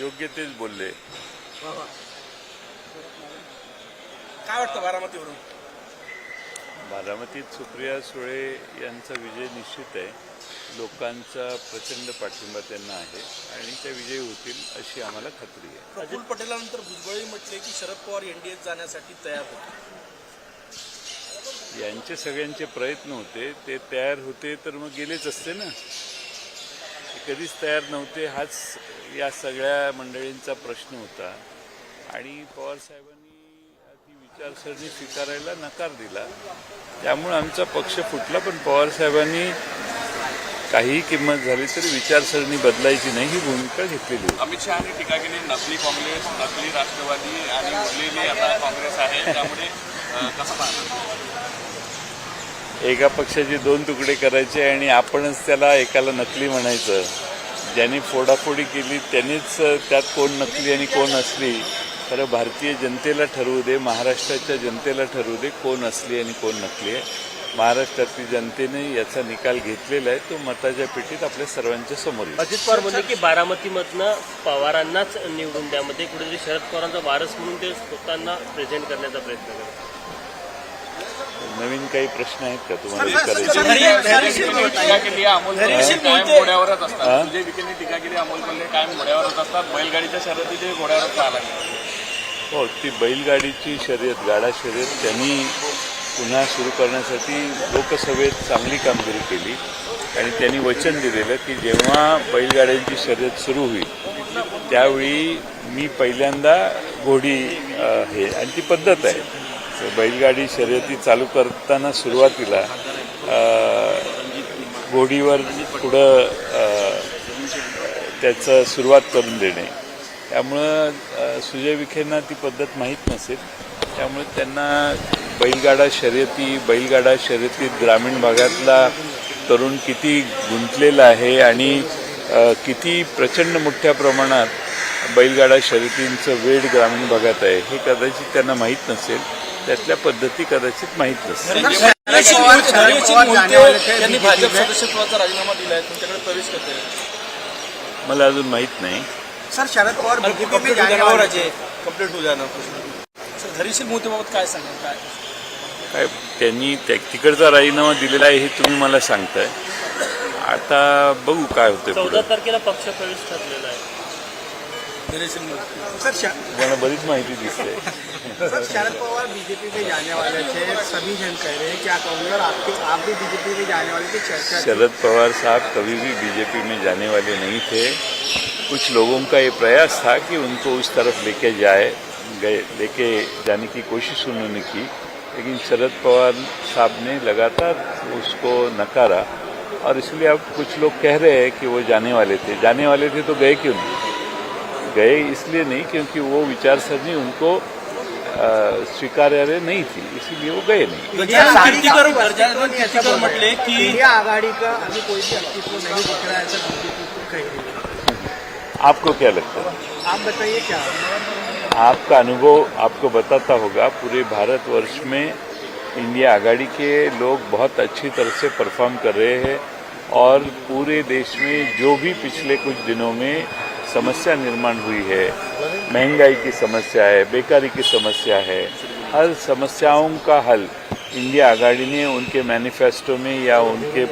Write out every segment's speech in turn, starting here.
योग्य तेच बोलले. काय वाटतं बारामतीवरून? बारामतीत सुप्रिया सुळे यांचा विजय निश्चित आहे. लोकांचा प्रचंड पाठिंबा त्यांना आहे आणि त्या विजयी होतील अशी आम्हाला खात्री आहे. प्रफुल्ल पटेलानंतर भुजबळही म्हटले की शरद पवार एनडीएत जाण्यासाठी तयार होते. यांचे सगळ्यांचे प्रयत्न होते. ते तयार होते तर मग गेलेच असते ना. ते कधीच तयार नव्हते. हाच या सगळ्या मंडळींचा प्रश्न होता. आणि पवारसाहेबांनी ती विचारसरणी स्वीकारायला नकार दिला. त्यामुळे आमचा पक्ष फुटला पण पवारसाहेबांनी काहीही किंमत झाली तरी विचारसरणी बदलायची नाही ही भूमिका घेतलेली होती. अमित शहानी टीका केली नकली काँग्रेस नकली राष्ट्रवादी आणि उरलेली आता काँग्रेस आहे. त्यामुळे एका पक्षाचे दोन तुकडे करायचे आणि आपणच त्याला एकाला नकली म्हणायचं. ज्यांनी फोडाफोडी केली त्यांनीच त्यात कोण नकली आणि कोण असली खरं भारतीय जनतेला ठरवू दे महाराष्ट्राच्या जनतेला ठरवू दे कोण असली आणि कोण नकली आहे. महाराष्ट्रातील जनतेने याचा निकाल घेतलेला आहे तो मताच्या पेटीत आपल्या सर्वांच्या समोर अजित पवार म्हणले की बारामतीमधनं पवारांनाच निवडून द्यामध्ये कुठेतरी शरद पवारांचा वारस म्हणून ते स्वतःना प्रेझेंट करण्याचा प्रयत्न करतात. नवीन काही प्रश्न आहेत का तुम्हाला? हा? ते हो? बैलगाडीची शर्यत गाडा शर्यत त्यांनी पुन्हा सुरू करण्यासाठी लोकसभेत चांगली कामगिरी केली. आणि त्यांनी वचन दिलेलं की जेव्हा बैलगाड्यांची शर्यत सुरू होईल त्यावेळी मी पहिल्यांदा घोडी हे आणि ती पद्धत आहे. बैलगाडी शर्यती चालू करताना सुरुवातीला घोडीवर पुढं त्याचं सुरुवात करून देणे. त्यामुळं सुजय विखेंना ती पद्धत माहीत नसेल. त्यामुळे त्यांना बैलगाडा शर्यती बैलगाडा शर्यतीत ग्रामीण भागातला तरुण किती गुंतलेला आहे आणि किती प्रचंड मोठ्या प्रमाणात बैलगाडा शर्यतींचं वेळ ग्रामीण भागात आहे हे कदाचित त्यांना माहीत नसेल. त्यातल्या पद्धती कदाचित माहीत नसतील. धैर्यशील मोहिते- धैर्यशील मोहिते यांनी भाजप सदस्यत्वाचा राजीनामा दिलाय. तुमच्याकडे प्रवेश करते मला अजून माहीत नाही. सर शरद पवार बीजेपी में कंप्लीट जाने हो वाले जाना कंप्लीट हो जाना सर मोहितेबाबत काय सांगाल? काय? काय त्यांनी त्या तिकडचा राजीनामा दिलेला आहे हे तुम्ही मला सांगताय. आता बघू काय होतं चौदा तारखेला पक्ष प्रवेश ठरलेला आहे. मला बरीच माहिती दिसते. सर शरद पवार बीजेपी में जाने वाले थे. सभी जन कह रहे हैं क्या कहोगे और आपके आप भी बीजेपी में जाने वाले थे चर्चा शरद पवार साहब कभी भी बीजेपी में जाने वाले नहीं थे। कुछ लोगों का ये प्रयास था कि उनको उस तरफ़ लेके जाए गए लेके जाने की कोशिश उन्होंने की लेकिन शरद पवार साहब ने लगातार उसको नकारा। और इसलिए अब कुछ लोग कह रहे हैं कि वो जाने वाले थे। जाने वाले थे तो गए क्यों नहीं? गए इसलिए नहीं क्योंकि वो विचारसरणी उनको स्वीकार्य नहीं थी इसीलिए वो गए नहीं। गजानन कीर्तिकर गजानन म्हटले की आघाड़ी का अभी कोई भी अस्तित्व नहीं दिख रहा है सर बीजेपी को कह रही। आपको क्या लगता है? आप बताइए क्या? आपका अनुभव आपको बताता होगा पूरे भारतवर्ष में इंडिया आघाड़ी के लोग बहुत अच्छी तरह से परफॉर्म कर रहे हैं और पूरे देश में जो भी पिछले कुछ दिनों में समस्या निर्माण हुई है। महँगाई की समस्या है बेकारी की समस्या है। हर समस्याओं का हल इंडिया आघाड़ी ने उनके मैनिफेस्टो में या उनके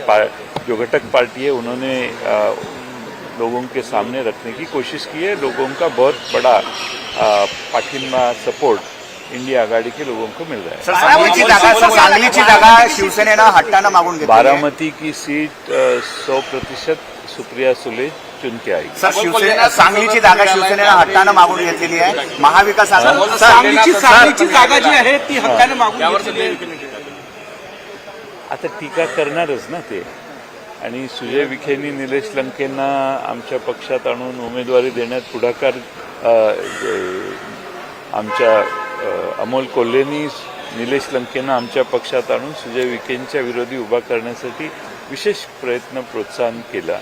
जो घटक पार्टी है उन्होंने अ, लोगों के सामने रखने की कोशिश की है। लोगों का बहुत बड़ा पाठिंबा सपोर्ट इंडिया आघाड़ी के लोगों को मिल रहा है। शिवसेनेनं हट्टानं मागून बारामती की सीट सौ प्रतिशत सुप्रिया सुले चुन के आई. सर शिवसेना सांगलीची जागा शिवसेनेनं हट्टानं मागून घेतलेली आहे. महाविकास आघाडी सांगलीची सांगलीची जागा जी आहे ती हक्काने मागून घेतलेली आहे. आता टीका करणारच ना ते. आणि सुजय विखेंनी निलेश लंकेंना आमच्या पक्षात आणून उमेदवारी देण्यात पुढाकार आमच्या अमोल कोल्हेनी निलेश लंकेंना आमच्या पक्षात आणून सुजय विखेंच्या विरोधी उभा करण्यासाठी विशेष प्रयत्न प्रोत्साहन केला.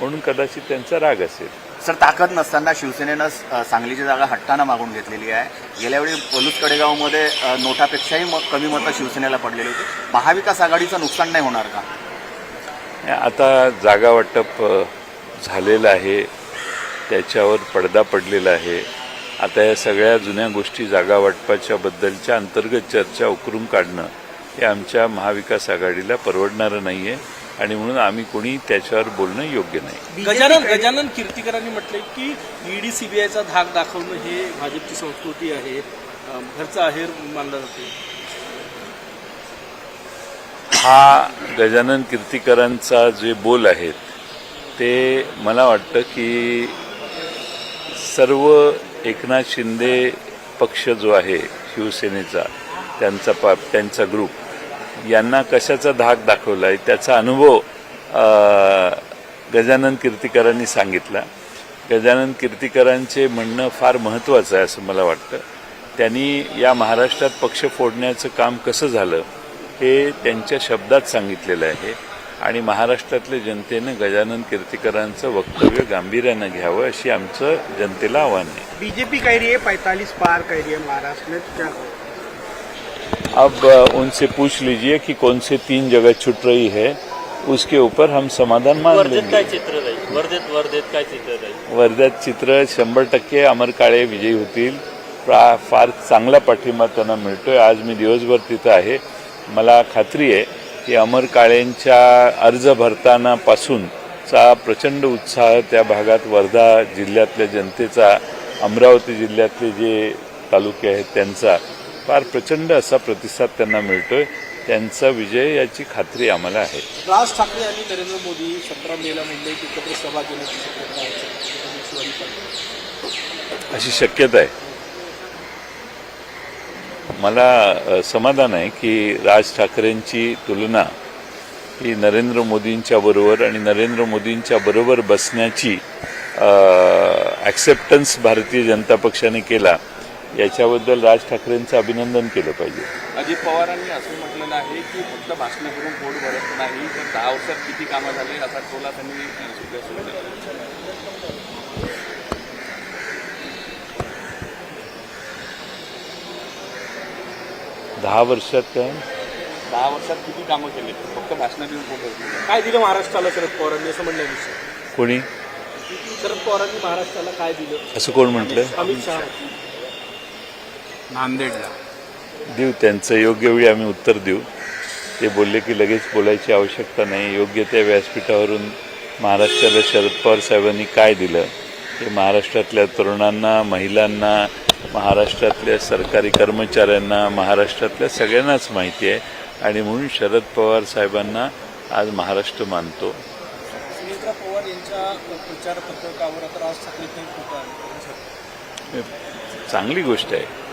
म्हणून कदाचित त्यांचा राग असेल. सर ताकद नसताना शिवसेनेनं सांगलीची जागा हट्टानं मागून घेतलेली आहे. गेल्यावेळी पलूस कडेगावमध्ये नोटापेक्षाही कमी मतं शिवसेनेला पडलेली होती. महाविकास आघाडीचं नुकसान नाही होणार का? आता जागा वाटप झालेलं आहे. त्याच्यावर पडदा पडलेला आहे. आता या सगळ्या जुन्या गोष्टी जागा वाटपाच्या बद्दलच्या अंतर्गत चर्चा उकरून काढणं हे आमच्या महाविकास आघाडीला परवडणारं नाही आहे आणि म्हणून आम्ही कोणी त्याच्यावर बोलणं योग्य नाही. गजानन गजानन कीर्तीकरांनी म्हटलंय की ईडी सीबीआयचा धाक दाखवणं हे भाजपची संस्कृती आहे. घरचा आहेर मानला जातो हा गजानन कीर्तीकरांचा जे बोल आहेत ते मला वाटतं की सर्व एकनाथ शिंदे पक्ष जो आहे शिवसेनेचा त्यांचा पा त्यांचा ग्रुप यांना कशाचा धाक दाखवला आहे त्याचा अनुभव गजानन कीर्तिकरांनी सांगितला. गजानन कीर्तिकरांचे म्हणणं फार महत्त्वाचं आहे असं मला वाटतं. त्यांनी या महाराष्ट्रात पक्ष फोडण्याचं काम कसं झालं हे त्यांच्या शब्दात सांगितलेलं आहे आणि महाराष्ट्रातल्या जनतेनं गजानन कीर्तिकरांचं वक्तव्य गांभीर्यानं घ्यावं अशी आमचं जनतेला आव्हान आहे. बीजेपी कह रही है पैंतालीस पार कह रही है महाराष्ट्र में क्या? अब उनसे पूछ लीजिए कि कौन से तीन जगह छूट रही है उसके ऊपर हम समाधान मान वर्धेत काय चित्र राहील वर्धेत वर्धेत काय चित्र राहील वर्ध्यात चित्र शंभर टक्के अमर काळे विजयी होतील. फार चांगला पाठिंबा त्यांना मिळतोय. आज मी दिवसभर तिथं आहे. मला खात्री आहे की अमर काळेंच्या अर्ज भरतानापासूनचा प्रचंड उत्साह त्या भागात वर्धा जिल्ह्यातल्या जनतेचा अमरावती जिल्ह्यातले जे तालुके आहेत त्यांचा फार प्रचंड असा प्रतिसाद त्यांना मिळतोय. त्यांचा विजय याची खात्री आम्हाला आहे. राज ठाकरे आणि नरेंद्र मोदी सतरा मेला मुंबईत एकत्र सभा घेण्याची अशी शक्यता आहे. मला समाधान आहे की राज ठाकरेंची तुलना ही नरेंद्र मोदींच्या बरोबर आणि नरेंद्र मोदींच्या बरोबर बसण्याची ॲक्सेप्टन्स भारतीय जनता पक्षाने केला याच्याबद्दल राज ठाकरेंचं अभिनंदन केलं पाहिजे. अजित पवारांनी असं म्हटलेलं आहे की फक्त भाषणं करून पोट भरत नाही तर दहा वर्षात किती कामं झाले असा टोला त्यांनी दहा वर्षात काय? दहा वर्षात किती कामं केले? फक्त भाषणं देऊन पोट भरत नाही. काय दिलं महाराष्ट्राला शरद पवारांनी असं म्हणलं कोणी? शरद पवारांनी महाराष्ट्राला काय दिलं? असं कोण म्हटलं? अमित शहा. नांदेडला. देऊ त्यांचं योग्य वेळी आम्ही उत्तर देऊ. ते बोलले की लगेच बोलायची आवश्यकता नाही. योग्य त्या व्यासपीठावरून महाराष्ट्राला शरद पवार साहेबांनी काय दिलं? हे महाराष्ट्रातल्या तरुणांना महिलांना महाराष्ट्रातल्या सरकारी कर्मचाऱ्यांना महाराष्ट्रातल्या सगळ्यांनाच माहिती आहे. आणि म्हणून शरद पवार साहेबांना आज महाराष्ट्र मानतो. पवार यांच्या प्रचार पत्रकावर आता चांगली गोष्ट आहे.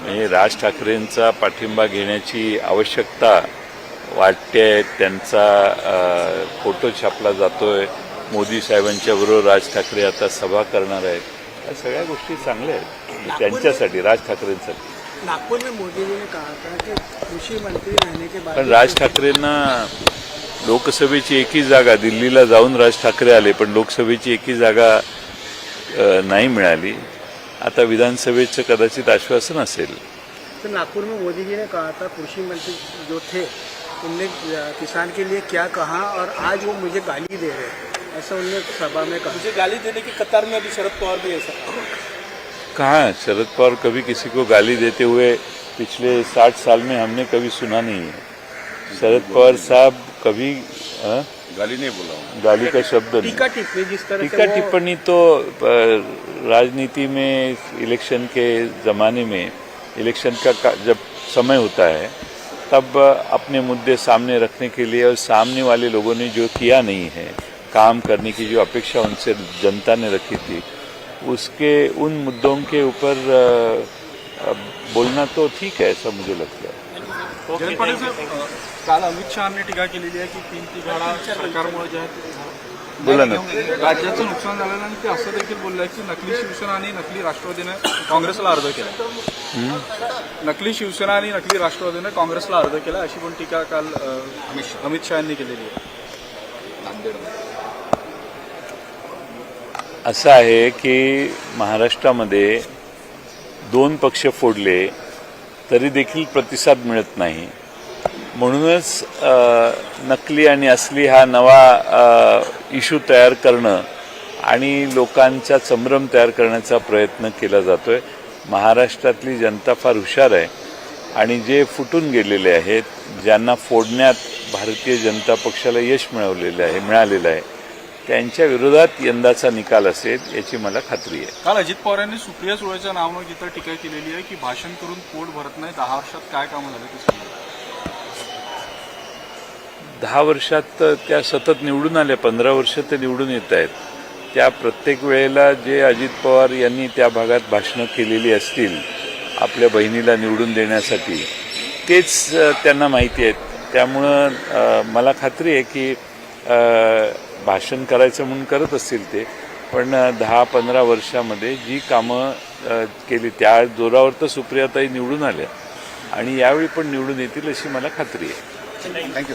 म्हणजे राज ठाकरेंचा पाठिंबा घेण्याची आवश्यकता वाटते त्यांचा फोटो छापला जातोय. मोदी साहेबांच्या बरोबर राज ठाकरे आता सभा करणार आहेत. या सगळ्या गोष्टी चांगल्या आहेत. त्यांच्यासाठी राज ठाकरेंसाठी. नागपुर में मोदी जी ने कहा था कि कृषी मंत्री रहने के बाद पण राज ठाकरेंना लोकसभेची एकही जागा दिल्लीला जाऊन राज ठाकरे आले पण लोकसभेची एकही जागा अ, नाही मिळाली. आता विधानसभेचं कदाचित आश्वासन असेल. तो नागपुर में मोदी जी ने कहा था कृषि मंत्री जो थे उनने किसान के लिए क्या कहा और आज वो मुझे गाली दे रहे हैं। ऐसा उनने सभा में कहा। मुझे गाली देने की कतार में अभी शरद पवार भी ऐसा कहा। शरद पवार कभी किसी को गाली देते हुए पिछले साठ साल में हमने कभी सुना नहीं है। शरद पवार साहब कभी हाँ, गाली नाही बोला गाली का शब्द नहीं। टीका टिप्पणी जिस तरह टीका टिप्पणी तो राजनीति में इलेक्शन के ज़माने में इलेक्शन का का जब समय होता है तब अपने मुद्दे सामने रखने के लिए और सामने वाले लोगों ने जो किया नहीं है काम करने की जो अपेक्षा उनसे जनता ने रखी थी उसके उन मुद्दों के ऊपर बोलना तो ठीक है ऐसा मुझे लगता है। जयंत पाटील साहेब काल अमित शहाने टीका केलेली आहे की तीन तिघाडा सरकारमुळे जे आहे ते बोला ना. राज्याचं नुकसान झालेलं आणि ते असं देखील बोललंय की नकली शिवसेना आणि नकली राष्ट्रवादीने काँग्रेसला अर्ज केला. नकली शिवसेना आणि नकली राष्ट्रवादीने काँग्रेसला अर्ज केला अशी पण टीका काल अमित शहा यांनी केलेली आहे. असं आहे की महाराष्ट्रामध्ये दोन पक्ष फोडले तरी देखील प्रतिसाद मिळत नाही. म्हणूनच नकली आणि असली हा नवा इशू तयार करणं आणि लोकांचा संभ्रम तयार करण्याचा प्रयत्न केला जातोय. महाराष्ट्रातली जनता फार हुशार आहे आणि जे फुटून गेलेले आहेत ज्यांना फोडण्यात भारतीय जनता पक्षाला यश मिळवलेलं आहे मिळालेलं आहे त्यांच्या विरोधात यंदाचा निकाल असेल याची मला खात्री आहे. काल अजित पवार यांनी सुप्रिया सुळेचं नाव न घेता टीका केलेली आहे की भाषण करून पोट भरत नाही दहा वर्षात काय कामं झाले ते सांगा. दहा वर्षात तर त्या सतत निवडून आल्या पंधरा वर्ष ते निवडून येत आहेत. त्या प्रत्येक वेळेला जे अजित पवार यांनी त्या भागात भाषणं केलेली असतील आपल्या बहिणीला निवडून देण्यासाठी तेच अ, त्यांना माहिती आहेत. त्यामुळं अ, मला खात्री आहे की अ, भाषण करायचं म्हणून करत असतील ते पण दहा पंधरा वर्षामध्ये जी कामं केली त्या जोरावर तर सुप्रियाताई निवडून आल्या आणि यावेळी पण निवडून येतील अशी मला खात्री आहे. थँक्यू